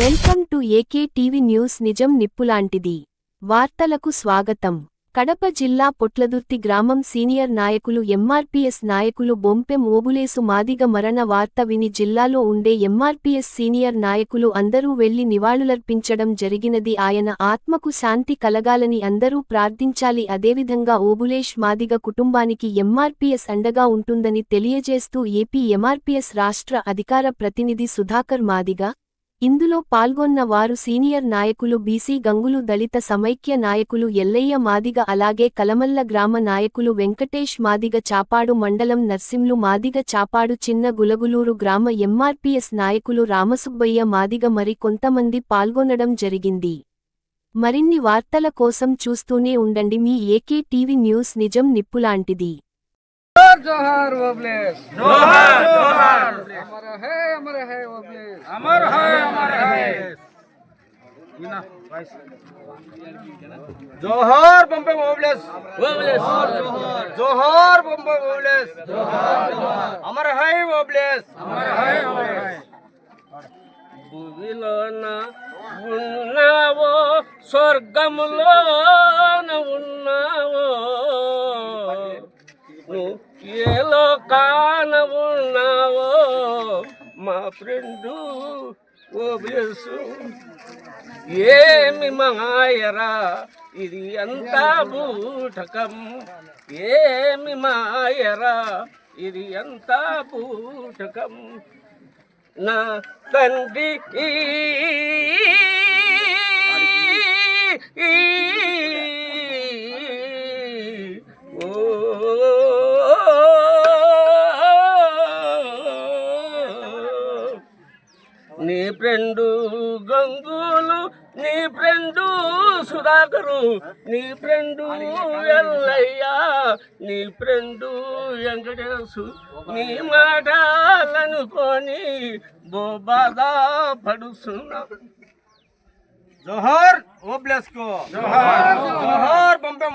Welcome to AK TV news నిజం నిప్పులాంటిది. వార్తలకు స్వాగతం. కడప జిల్లా పొట్లదుర్తి గ్రామం సీనియర్ నాయకులు ఎంఆర్పీఎస్ నాయకులు బొంపెం ఓబులేసు మాదిగ మరణ వార్త విని జిల్లాలో ఉండే ఎంఆర్పీఎస్ సీనియర్ నాయకులు అందరూ వెళ్ళి నివాళులర్పించడం జరిగినది ఆయన ఆత్మకు శాంతి కలగాలని అందరూ ప్రార్థించాలి. అదేవిధంగా ఓబులేష్ మాదిగ కుటుంబానికి ఎంఆర్పీఎస్ అండగా ఉంటుందని తెలియజేస్తూ ఏపీ ఎంఆర్పీఎస్ రాష్ట్ర అధికార ప్రతినిధి సుధాకర్ మాదిగ ఇందులో పాల్గొన్న వారు సీనియర్ నాయకులు బీసీ గంగులు దళిత సమైక్య నాయకులు ఎల్లయ్య మాదిగ అలాగే కలమల్ల గ్రామ నాయకులు వెంకటేష్ మాదిగ చాపాడు మండలం నర్సింలు మాదిగ చాపాడు చిన్న గులగులూరు గ్రామ ఎంఆర్పీఎస్ నాయకులు రామసుబ్బయ్య మాదిగ మరి కొంతమంది పాల్గొనడం జరిగింది. మరిన్ని వార్తల కోసం చూస్తూనే ఉండండి మీ ఏకే టీవీ న్యూస్ నిజం నిప్పులాంటిది. జోహార్ జోహార్. জোহর বম্বে ওবলেস জোহর বম্বে ওবলেস আমার হাই ওবলেস বুঝিল না উন্নাব স্বর্গমূল উন্নাব ನುಕ್ಕಿಯಲ ಕಾಣವು ನಾವು ఏమి మాయరా? ఇది అంతా బూటకం. ఏమి మాయరా? ఇది అంతా బూటకం. నా తండ్రి ఓ నీ ఫ్రెండు గంగులు నీ ఫ్రెండు సుధాకరు నీ ఫ్రెండు ఎల్లయ్య నీ ఫ్రెండు వెంకటేశు నీ మాటలనుకొని బో బాధ పడుతున్నా జోహార్ ఓబ్లెస్కో జోహార్. జోహార్ పంపే